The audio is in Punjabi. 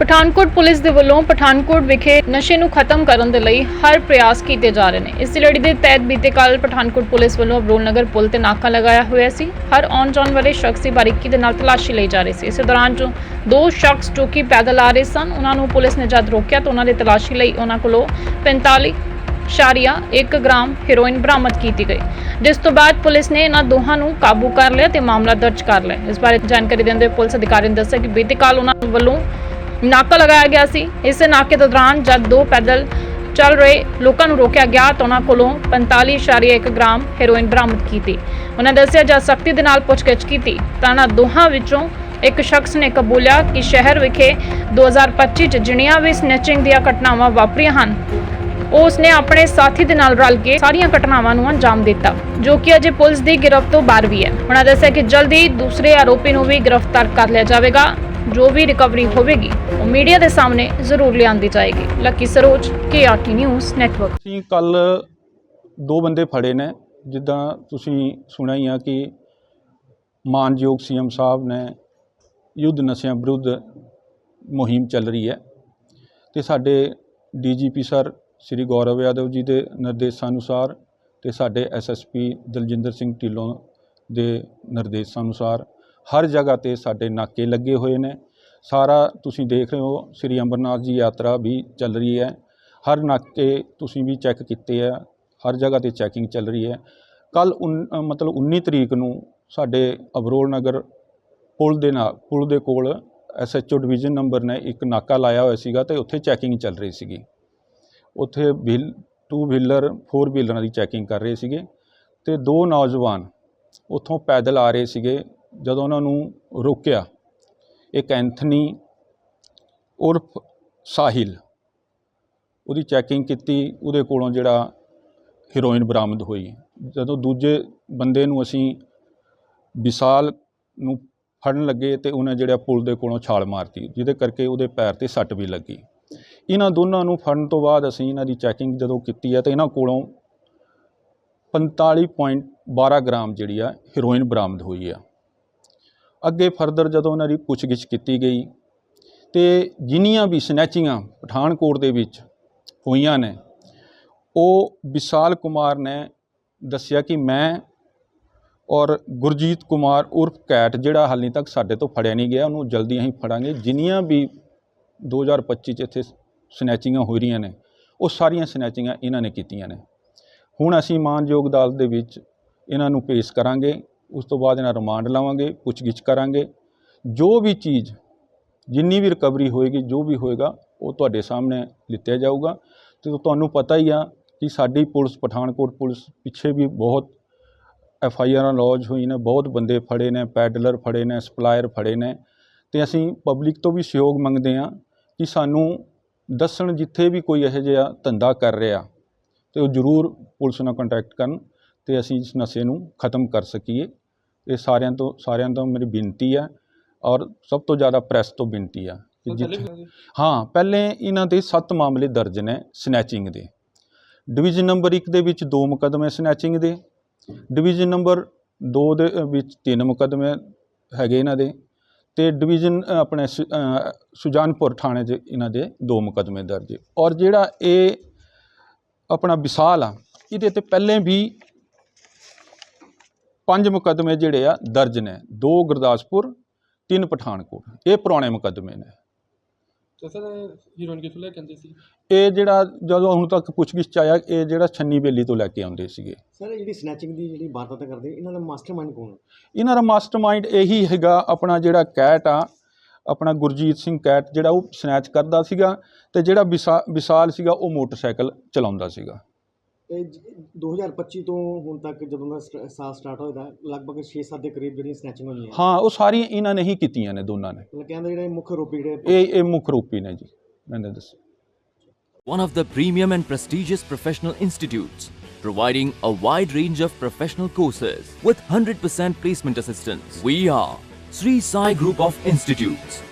ਪਠਾਨਕੋਟ ਪੁਲਿਸ ਦੇ ਵੱਲੋਂ ਪਠਾਨਕੋਟ ਵਿਖੇ ਨਸ਼ੇ ਨੂੰ ਖਤਮ ਕਰਨ ਦੇ ਲਈ ਹਰ ਪ੍ਰਯਾਸ ਕੀਤੇ ਜਾ ਰਹੇ ਨੇ। ਇਸ ਲੜੀ ਦੇ ਤਹਿਤ ਬੀਤੇ ਕੱਲ ਪਠਾਨਕੋਟ ਪੁਲਿਸ ਵੱਲੋਂ ਅਬਰੋਲ ਨਗਰ ਪੁਲ ਤੇ ਨਾਕਾ ਲਗਾਇਆ ਹੋਇਆ ਸੀ। ਹਰ ਆਉਣ ਜਾਣ ਵਾਲੇ ਸ਼ਖਸ ਦੀ ਬਾਰੀਕੀ ਦੇ ਨਾਲ ਤਲਾਸ਼ੀ ਲਈ ਜਾ ਰਹੀ ਸੀ। ਇਸੇ ਦੌਰਾਨ ਜੋ ਦੋ ਸ਼ਖਸ ਜੋ ਕਿ ਪੈਦਲ ਆ ਰਹੇ ਸਨ, ਉਹਨਾਂ ਨੂੰ ਪੁਲਿਸ ਨੇ ਜਦ ਰੋਕਿਆ ਤਾਂ ਉਹਨਾਂ ਦੀ ਤਲਾਸ਼ੀ ਲਈ ਉਹਨਾਂ ਕੋਲੋਂ 45 ਸ਼ਾਰੀਆ 1 ਗ੍ਰਾਮ ਹੈਰੋਇਨ ਬਰਾਮਦ ਕੀਤੀ ਗਈ। ਜਿਸ ਤੋਂ ਬਾਅਦ ਪੁਲਿਸ ਨੇ ਇਹਨਾਂ ਦੋਹਾਂ ਨੂੰ ਕਾਬੂ ਕਰ ਲਿਆ ਤੇ ਮਾਮਲਾ ਦਰਜ ਕਰ ਲਿਆ। ਇਸ ਬਾਰੇ ਜਾਣਕਾਰੀ ਦਿੰਦੇ ਹੋਏ ਪੁਲਿਸ ਅਧਿਕਾਰੀ ਨੇ ਦੱਸਿਆ ਕਿ ਬੀਤੇ ਕੱਲ ਉਹਨਾਂ ਵੱਲੋਂ ਨਾਕਾ ਲਗਾਇਆ ਗਿਆ ਸੀ। ਇਸ ਨਾਕੇ ਦੇ ਦੌਰਾਨ ਜਦ ਦੋ ਪੈਦਲ ਚੱਲ ਰਹੇ ਲੋਕਾਂ ਨੂੰ ਰੋਕਿਆ ਗਿਆ ਤਾਂ ਉਹਨਾਂ ਕੋਲੋਂ 45.1 ਗ੍ਰਾਮ ਹੈਰੋਇਨ ਬਰਾਮਦ ਕੀਤੀ। ਉਹਨਾਂ ਦੱਸਿਆ, ਜਦ ਸਖਤੀ ਦੇ ਨਾਲ ਪੁੱਛਗਿੱਛ ਕੀਤੀ ਤਾਂ ਇਹਨਾਂ ਦੋਹਾਂ ਵਿੱਚੋਂ ਇੱਕ ਸ਼ਖਸ ਨੇ ਕਬੂਲਿਆ ਕਿ ਸ਼ਹਿਰ ਵਿਖੇ 2025 ਚ ਜਿੰਨੀਆਂ ਵੀ ਸਨੈਚਿੰਗ ਦੀਆਂ ਘਟਨਾਵਾਂ ਵਾਪਰੀਆਂ ਹਨ ਉਸ ਨੇ ਆਪਣੇ ਸਾਥੀ ਦੇ ਨਾਲ ਰਲ ਕੇ ਸਾਰੀਆਂ ਘਟਨਾਵਾਂ ਨੂੰ ਅੰਜਾਮ ਦਿੱਤਾ, ਜੋ ਕਿ ਅਜੇ ਪੁਲਿਸ ਦੀ ਗਿਰਫਤ ਤੋਂ ਬਾਹਰ ਵੀ ਹੈ। ਉਹਨਾਂ ਦੱਸਿਆ ਕਿ ਜਲਦੀ ਦੂਸਰੇ ਆਰੋਪੀ ਨੂੰ ਵੀ ਗ੍ਰਿਫਤਾਰ ਕਰ ਲਿਆ ਜਾਵੇਗਾ। ਜੋ ਵੀ ਰਿਕਵਰੀ ਹੋਵੇਗੀ, ਉਹ ਮੀਡੀਆ ਦੇ ਸਾਹਮਣੇ ਜ਼ਰੂਰ ਲਿਆਂਦੀ ਜਾਏਗੀ। Lucky Saroj KRT news network. ਅਸੀਂ ਕੱਲ ਦੋ ਬੰਦੇ ਫੜੇ ਨੇ, ਜਿੱਦਾਂ ਤੁਸੀਂ ਸੁਣਿਆ ਹੀ ਆ ਕਿ ਮਾਨਯੋਗ ਸੀਐਮ ਸਾਹਿਬ ਨੇ ਯੁੱਧ ਨਸ਼ਿਆਂ ਵਿਰੁੱਧ ਮੁਹਿੰਮ ਚੱਲ ਰਹੀ ਹੈ। ਤੇ ਸਾਡੇ ਡੀਜੀਪੀ ਸਰ ਸ੍ਰੀ ਗੌਰਵ ਯਾਦਵ ਜੀ ਦੇ ਨਿਰਦੇਸ਼ਾਂ ਅਨੁਸਾਰ ਤੇ ਸਾਡੇ ਐਸਐਸਪੀ ਦਲਜਿੰਦਰ ਸਿੰਘ ਢਿੱਲੋਂ ਦੇ ਨਿਰਦੇਸ਼ਾਂ ਅਨੁਸਾਰ ਹਰ ਜਗ੍ਹਾ ਤੇ ਸਾਡੇ ਨਾਕੇ ਲੱਗੇ ਹੋਏ ਨੇ। ਸਾਰਾ ਤੁਸੀਂ ਦੇਖ ਰਹੇ ਹੋ, ਸ੍ਰੀ ਅੰਮ੍ਰਿਤਨਾਥ ਜੀ ਯਾਤਰਾ ਵੀ ਚੱਲ ਰਹੀ ਹੈ। ਹਰ ਨਾਕੇ ਤੁਸੀਂ ਵੀ ਚੈੱਕ ਕੀਤੇ ਆ, ਹਰ ਜਗ੍ਹਾ ਤੇ ਚੈਕਿੰਗ ਚੱਲ ਰਹੀ ਹੈ। ਕੱਲ ਮਤਲਬ 19 ਤਰੀਕ ਨੂੰ ਸਾਡੇ ਅਬਰੋਲ ਨਗਰ ਪੁਲ ਦੇ ਨਾਲ, ਪੁਲ ਦੇ ਕੋਲ ਐਸਐਚਓ ਡਿਵੀਜ਼ਨ ਨੰਬਰ ਨੇ ਇੱਕ ਨਾਕਾ ਲਾਇਆ ਹੋਇਆ ਸੀਗਾ ਤੇ ਉੱਥੇ ਚੈਕਿੰਗ ਚੱਲ ਰਹੀ ਸੀਗੀ। ਉੱਥੇ ਵੀਲ ਟੂ ਵੀਲਰ ਫੋਰ ਵੀਲਰਾਂ ਦੀ ਚੈਕਿੰਗ ਕਰ ਰਹੇ ਸੀਗੇ ਤੇ ਦੋ ਨੌਜਵਾਨ ਉੱਥੋਂ ਪੈਦਲ ਆ ਰਹੇ ਸੀਗੇ। ਜਦੋਂ ਉਹਨਾਂ ਨੂੰ ਰੋਕਿਆ, ਇੱਕ ਐਂਥਨੀ ਉਰਫ ਸਾਹਿਲ, ਉਹਦੀ ਚੈਕਿੰਗ ਕੀਤੀ, ਉਹਦੇ ਕੋਲੋਂ ਜਿਹੜਾ ਹੀਰੋਇਨ ਬਰਾਮਦ ਹੋਈ। ਜਦੋਂ ਦੂਜੇ ਬੰਦੇ ਨੂੰ ਅਸੀਂ ਵਿਸਾਲ ਨੂੰ ਫੜਨ ਲੱਗੇ ਤੇ ਉਹਨੇ ਜਿਹੜਾ ਪੁਲ ਦੇ ਕੋਲੋਂ ਛਾਲ ਮਾਰਤੀ, ਜਿਹਦੇ ਕਰਕੇ ਉਹਦੇ ਪੈਰ ਤੇ ਸੱਟ ਵੀ ਲੱਗੀ। ਇਹਨਾਂ ਦੋਨਾਂ ਨੂੰ ਫੜਨ ਤੋਂ ਬਾਅਦ ਅਸੀਂ ਇਹਨਾਂ ਦੀ ਚੈਕਿੰਗ ਜਦੋਂ ਕੀਤੀ ਹੈ ਤਾਂ ਇਹਨਾਂ ਕੋਲੋਂ 45.12 ਗ੍ਰਾਮ ਜਿਹੜੀ ਆ ਹੀਰੋਇਨ ਬਰਾਮਦ ਹੋਈ ਆ। ਅੱਗੇ ਫਰਦਰ ਜਦੋਂ ਉਹਨਾਂ ਦੀ ਪੁੱਛਗਿੱਛ ਕੀਤੀ ਗਈ, ਤੇ ਜਿੰਨੀਆਂ ਵੀ ਸਨੈਚਿੰਗਾਂ ਪਠਾਨਕੋਟ ਦੇ ਵਿੱਚ ਹੋਈਆਂ ਨੇ, ਉਹ ਵਿਸ਼ਾਲ ਕੁਮਾਰ ਨੇ ਦੱਸਿਆ ਕਿ ਮੈਂ ਔਰ ਗੁਰਜੀਤ ਕੁਮਾਰ ਉਰਫ ਕੈਟ, ਜਿਹੜਾ ਹਾਲੇ ਤੱਕ ਸਾਡੇ ਤੋਂ ਫੜਿਆ ਨਹੀਂ ਗਿਆ, ਉਹਨੂੰ ਜਲਦੀ ਅਸੀਂ ਫੜਾਂਗੇ। ਜਿੰਨੀਆਂ ਵੀ 2025 ਚ ਇੱਥੇ ਸਨੈਚਿੰਗਾਂ ਹੋ ਰਹੀਆਂ ਨੇ, ਉਹ ਸਾਰੀਆਂ ਸਨੈਚਿੰਗਾਂ ਇਹਨਾਂ ਨੇ ਕੀਤੀਆਂ ਨੇ। ਹੁਣ ਅਸੀਂ ਮਾਨਯੋਗ ਅਦਾਲਤ ਦੇ ਵਿੱਚ ਇਹਨਾਂ ਨੂੰ ਪੇਸ਼ ਕਰਾਂਗੇ। ਉਸ ਤੋਂ ਬਾਅਦ ਇਹਨਾਂ ਰਿਮਾਂਡ ਲਵਾਂਗੇ, ਪੁੱਛਗਿੱਛ ਕਰਾਂਗੇ। ਜੋ ਵੀ ਚੀਜ਼, ਜਿੰਨੀ ਵੀ ਰਿਕਵਰੀ ਹੋਏਗੀ, ਜੋ ਵੀ ਹੋਏਗਾ, ਉਹ ਤੁਹਾਡੇ ਸਾਹਮਣੇ ਲਿੱਤਿਆ ਜਾਊਗਾ। ਤੇ ਤੁਹਾਨੂੰ ਪਤਾ ਹੀ ਆ ਕਿ ਸਾਡੀ ਪੁਲਿਸ, ਪਠਾਨਕੋਟ ਪੁਲਿਸ, ਪਿੱਛੇ ਵੀ ਬਹੁਤ ਐਫ ਆਈ ਆਰਾਂ ਲੌਜ ਹੋਈ ਨੇ, ਬਹੁਤ ਬੰਦੇ ਫੜੇ ਨੇ, ਪੈਡਲਰ ਫੜੇ ਨੇ, ਸਪਲਾਇਰ ਫੜੇ ਨੇ। ਤੇ ਅਸੀਂ ਪਬਲਿਕ ਤੋਂ ਵੀ ਸਹਿਯੋਗ ਮੰਗਦੇ ਹਾਂ ਕਿ ਸਾਨੂੰ ਦੱਸਣ ਜਿੱਥੇ ਵੀ ਕੋਈ ਇਹੋ ਜਿਹਾ ਧੰਦਾ ਕਰ ਰਿਹਾ, ਤੇ ਉਹ ਜ਼ਰੂਰ ਪੁਲਿਸ ਨਾਲ ਕੰਟੈਕਟ ਕਰਨ। ਤੇ ਅਸੀਂ ਇਸ ਨਸ਼ੇ ਨੂੰ ਖਤਮ ਕਰ ਸਕੀਏ। ਇਹ ਸਾਰਿਆਂ ਤੋਂ ਸਾਰਿਆਂ ਤੋਂ ਮੇਰੀ ਬੇਨਤੀ ਹੈ ਔਰ ਸਭ ਤੋਂ ਜ਼ਿਆਦਾ ਪ੍ਰੈਸ ਤੋਂ ਬੇਨਤੀ ਆ ਕਿ ਜਿੱਥੇ ਹਾਂ ਪਹਿਲੇ ਇਹਨਾਂ ਦੇ 7 ਮਾਮਲੇ ਦਰਜ ਨੇ ਸਨੈਚਿੰਗ ਦੇ। ਡਿਵੀਜ਼ਨ ਨੰਬਰ 1 ਦੇ ਵਿੱਚ 2 ਮੁਕੱਦਮੇ ਸਨੈਚਿੰਗ ਦੇ। ਡਿਵੀਜ਼ਨ ਨੰਬਰ 2 ਦੇ ਵਿੱਚ 3 ਮੁਕੱਦਮੇ ਹੈਗੇ ਇਹਨਾਂ ਦੇ ਤੇ ਡਿਵੀਜ਼ਨ ਆਪਣੇ ਸੁਜਾਨਪੁਰ ਥਾਣੇ 'ਚ ਇਹਨਾਂ ਦੇ 2 ਮੁਕੱਦਮੇ ਦਰਜ। ਔਰ ਜਿਹੜਾ ਇਹ ਆਪਣਾ ਵਿਸਾਲ ਆ ਇਹਦੇ ਤੇ ਪਹਿਲੇ ਵੀ ਪੰਜ ਮੁਕੱਦਮੇ ਜਿਹੜੇ ਆ ਦਰਜ ਨੇ ਦੋ ਗੁਰਦਾਸਪੁਰ ਤਿੰਨ ਪਠਾਨਕੋਟ। ਇਹ ਪੁਰਾਣੇ ਮੁਕੱਦਮੇ ਨੇ। ਤੇ ਸਰ ਹੀਰੋਇਨ ਕਿੱਥੋਂ ਲੈ ਕੇ ਆਉਂਦੇ ਸੀ? ਇਹ ਜਿਹੜਾ ਜਦੋਂ ਹੁਣ ਤੱਕ ਪੁੱਛਗਿੱਛ 'ਚ ਆਇਆ ਇਹ ਜਿਹੜਾ ਛੰਨੀ ਬੇਲੀ ਤੋਂ ਲੈ ਕੇ ਆਉਂਦੇ ਸੀਗੇ। ਸਰ ਇਹ ਜਿਹੜੀ ਸਨੈਚਿੰਗ ਦੀ ਜਿਹੜੀ ਵਾਰਦਾਤ ਕਰਦੇ ਇਹਨਾਂ ਦਾ ਮਾਸਟਰਮਾਈਂਡ ਕੌਣ ਹੈ ਇਹਨਾਂ ਦਾ ਮਾਸਟਰਮਾਈਂਡ ਇਹੀ ਹੈਗਾ ਆਪਣਾ ਜਿਹੜਾ ਕੈਟ ਆ ਆਪਣਾ ਗੁਰਜੀਤ ਸਿੰਘ ਕੈਟ ਜਿਹੜਾ ਉਹ ਸਨੈਚ ਕਰਦਾ ਸੀਗਾ ਤੇ ਜਿਹੜਾ ਵਿਸਾ- ਵਿਸਾਲ ਸੀਗਾ ਉਹ ਮੋਟਰਸਾਈਕਲ ਚਲਾਉਂਦਾ ਸੀਗਾ। ਇਹ ਜ- 2025 ਤੋਂ ਹੁਣ ਤੱਕ ਜਦੋਂ ਦਾ ਸਟ- ਸਾਲ ਸਟਾਰਟ ਹੋਇਆ ਲਗਭਗ 6-7 ਦੇ ਕਰੀਬ ਜਿਹੜੀਆਂ ਸਨੈਚਿੰਗ ਹੋਈਆਂ ਹਾਂ ਉਹ ਸਾਰੀਆਂ ਇਹਨਾਂ ਨੇ ਹੀ ਕੀਤੀਆਂ ਨੇ ਦੋਨਾਂ ਨੇ ਮਤਲਬ ਕਹਿੰਦੇ ਜਿਹੜੇ ਮੁੱਖ ਆਰੋਪੀ ਜਿਹੜੇ ਇਹ ਇਹ ਮੁੱਖ ਰੂਪੀ ਨੇ ਜੀ ਮੈंने ਦੱਸਿਆ one of the premium and prestigious professional institutes, providing a wide range of professional courses with 100% placement assistance. We are Sri Sai Group of Institutes,